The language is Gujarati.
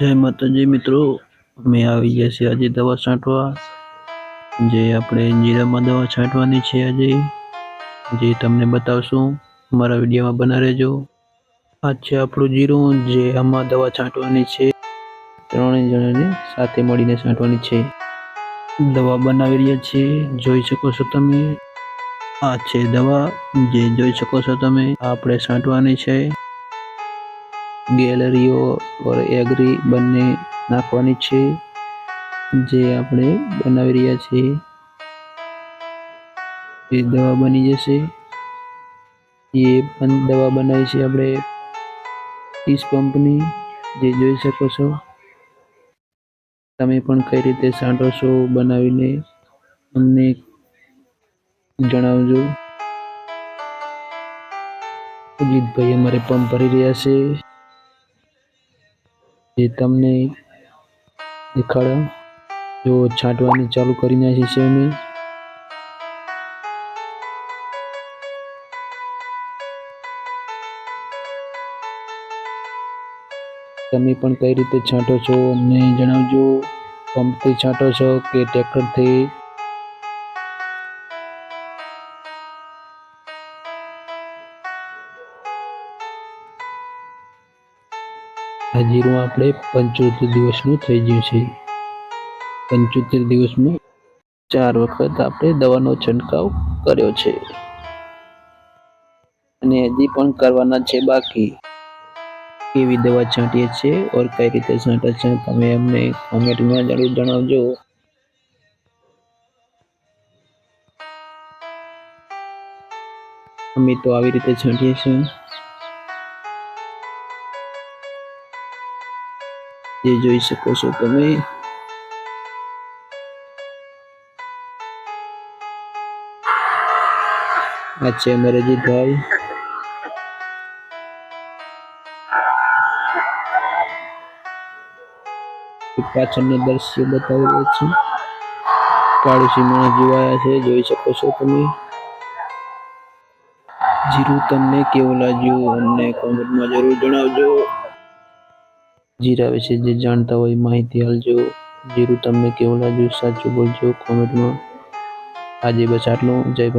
જય માતાજી મિત્રો, અમે આવી ગયા છીએ આજે દવા છાંટવા. જે આપણે જીરામાં દવા છાંટવાની છે આજે. જે તમને બતાવશું મારા વિડીયોમાં બના રહેજો. આ છે આપણું જીરું, જે આમાં દવા છાંટવાની છે. ત્રણેય જણાને સાથે મળીને છાંટવાની છે. દવા બનાવી રહ્યા છીએ, જોઈ શકો છો તમે. આ છે દવા, જે જોઈ શકો છો તમે. આપણે છાંટવાની છે. ગેલેરીઓ ઓર એગ્રી બંને નાખવાની છે, જે આપણે બનાવી રહ્યા છીએ. એ દવા બની જશે. એ પણ દવા બનાવી છે આપણે ટીસ પંપની, જે જોઈ શકો છો. તમે પણ કઈ રીતે સાંટો છો બનાવીને અમને જણાવજો. અજીતભાઈ અમારે પંપ ભરી રહ્યા છે. જે તમને દેખાડો, જો છાંટવાની ચાલુ કરી નાખી છે અમે તમે પણ કઈ રીતે છાંટો છો અમને જણાવજો. પંપથી છાંટો છો કે ટ્રેક્ટરથી? આ આપણે પંચોતેર દિવસનું થઈ ગયું છે. પંચોતેર દિવસમાં ચાર વખત આપણે દવાનો છંટકાવ કર્યો છે. અને હજી પણ કરવાના છે બાકી. કેવી દવા છાંટીએ છીએ ઓર કઈ રીતે છાંટે છે તમે અમને કોમેન્ટમાં જરૂર જણાવજો. અમે તો આવી રીતે છાંટીએ છીએ. જે જોઈ શકો છો તમે. આ છે અમારે જીતભાઈ પાછળના દ્રશ્ય બતાવી રહ્યા છે. પાડોશી માણસ જોવાયા છે, જોઈ શકો છો તમે. જીરું તમને કેવું લાગ્યું? અમને કોમેન્ટમાં જરૂર જણાવજો. જીરા વિશે જે જાણતા હોય માહિતી હાલજો જીરું તમને કેવું લાગ્યું સાચું બોલજો કોમેન્ટમાં. આજે બસ આટલું. જય ભારત.